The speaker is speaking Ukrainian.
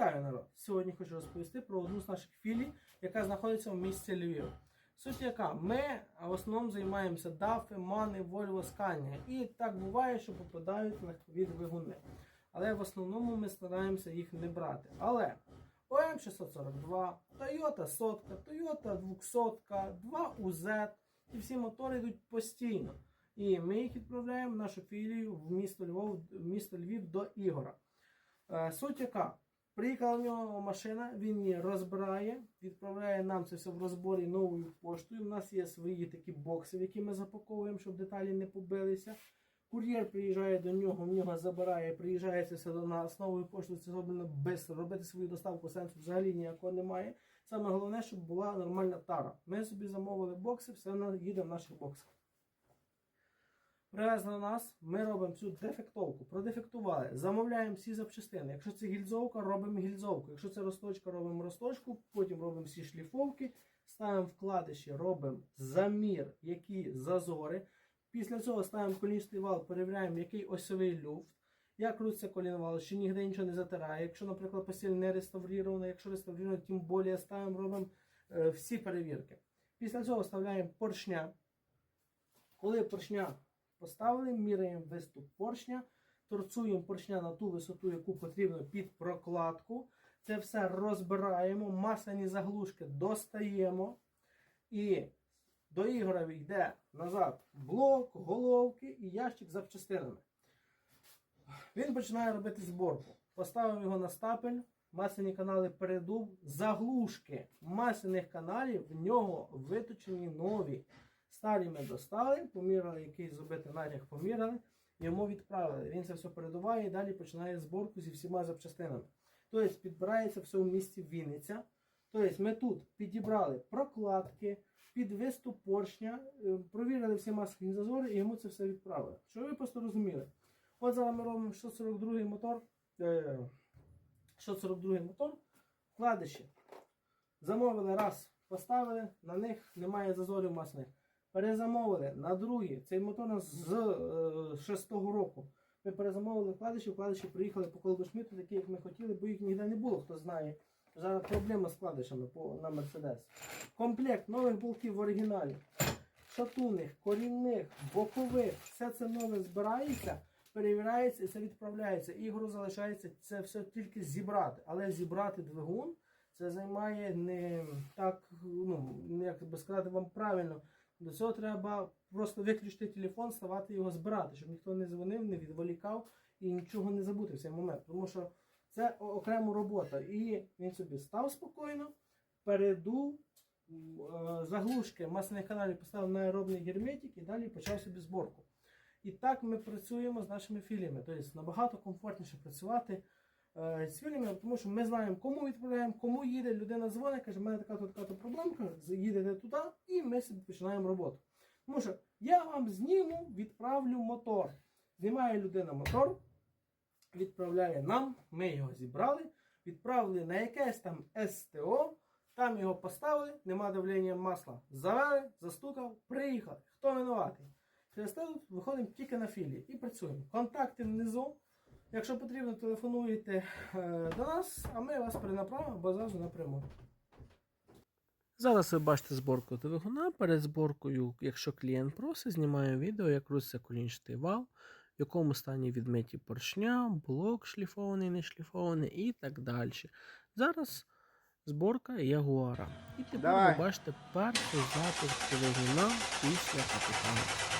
Вітаю народ! Сьогодні хочу розповісти про одну з наших філій, яка знаходиться в місті Львів. Суть яка, ми в основному займаємося дафи, мани, вольво, скання. І так буває, що попадають легкові двигуни. Але в основному ми стараємося їх не брати. Але ОМ 642, Toyota сотка, Toyota 200, 2 UZ і всі мотори йдуть постійно. І ми їх відправляємо в нашу філію в місто Львов, в місто Львів до Ігора. Е, Суть яка? Приїхала в нього машина, він її розбирає, відправляє нам це все в розборі новою поштою. У нас є свої такі бокси, в які ми запаковуємо, щоб деталі не побилися. Кур'єр приїжджає до нього, в нього забирає, приїжджає це все до нас новою поштою. Це зроблено без робити свою доставку сенсу взагалі ніякого немає. Саме головне, щоб була нормальна тара. Ми собі замовили бокси, все їде в наших боксах. Привезли нас, ми робимо цю дефектовку. Продефектували, замовляємо всі запчастини. Якщо це гільзовка, робимо гільзовку. Якщо це розточка, робимо розточку, потім робимо всі шліфовки, ставимо вкладиші, робимо замір, які зазори. Після цього ставимо колінчатий вал, перевіряємо, який осьовий люфт, як крутиться колінвал, чи ніде нічого не затирає. Якщо, наприклад, постіль не реставрирована, якщо реставрирована, тим більше ставимо, робимо е, всі перевірки. Після цього вставляємо поршня. Коли поршня поставили, міряємо виступ поршня, торцуємо поршня на ту висоту, яку потрібно під прокладку. Це все розбираємо, масляні заглушки достаємо. І до ігора йде назад блок, головки і ящик з запчастинами. Він починає робити зборку. Поставив його на стапель, масляні канали передув, заглушки масляних каналів в нього виточені нові. Старі ми достали, поміряли, який зробити натяг, поміряли, йому відправили. Він це все передуває і далі починає зборку зі всіма запчастинами. Тобто підбирається все в місті Вінниця. Тобто ми тут підібрали прокладки, під виступ поршня, е, провірили всі масляні зазори і йому це все відправили. Щоб ви просто розуміли. От зараз ми робимо 642 мотор. Е, 642 мотор, вкладиші. Замовили раз, поставили, на них немає зазорів масляних. Перезамовили на другий. Цей мотор у нас з е, 6 року. Ми перезамовили вкладиші, вкладиші приїхали по колдошміту, такі, як ми хотіли, бо їх ніде не було, хто знає. Зараз проблема з вкладишами на Мерседес. Комплект нових болтів в оригіналі. Шатунних, корінних, бокових. Все це нове збирається, перевіряється і це відправляється. Ігору залишається це все тільки зібрати. Але зібрати двигун це займає не так, ну, як би сказати вам правильно. До цього треба просто виключити телефон, ставати його збирати, щоб ніхто не дзвонив, не відволікав і нічого не забути в цей момент. Тому що це окрема робота. І він собі став спокійно, передув, е, заглушки масляних каналів поставив на аеробний герметик і далі почав собі зборку. І так ми працюємо з нашими філіями. Тобто набагато комфортніше працювати з філіями, тому що ми знаємо, кому відправляємо, кому їде. Людина дзвонить, каже, в мене така така то проблемка, їдете туди, і ми починаємо роботу. Тому що я вам зніму, відправлю мотор. Знімає людина мотор, відправляє нам, ми його зібрали, відправили на якесь там СТО, там його поставили, нема давлення масла. Завели, застукав, приїхали. Хто винуватий? Через те виходимо тільки на філії і працюємо. Контакти внизу. Якщо потрібно, телефонуєте е, до нас, а ми вас перенаправимо або зразу напряму. Зараз ви бачите зборку двигуна. Перед зборкою, якщо клієнт просить, знімаю відео, як крутиться колінчатий вал, в якому стані відмиті поршня, блок шліфований, не шліфований і так далі. Зараз зборка ягуара. І тепер Давай. ви бачите перший запуск двигуна після капітану.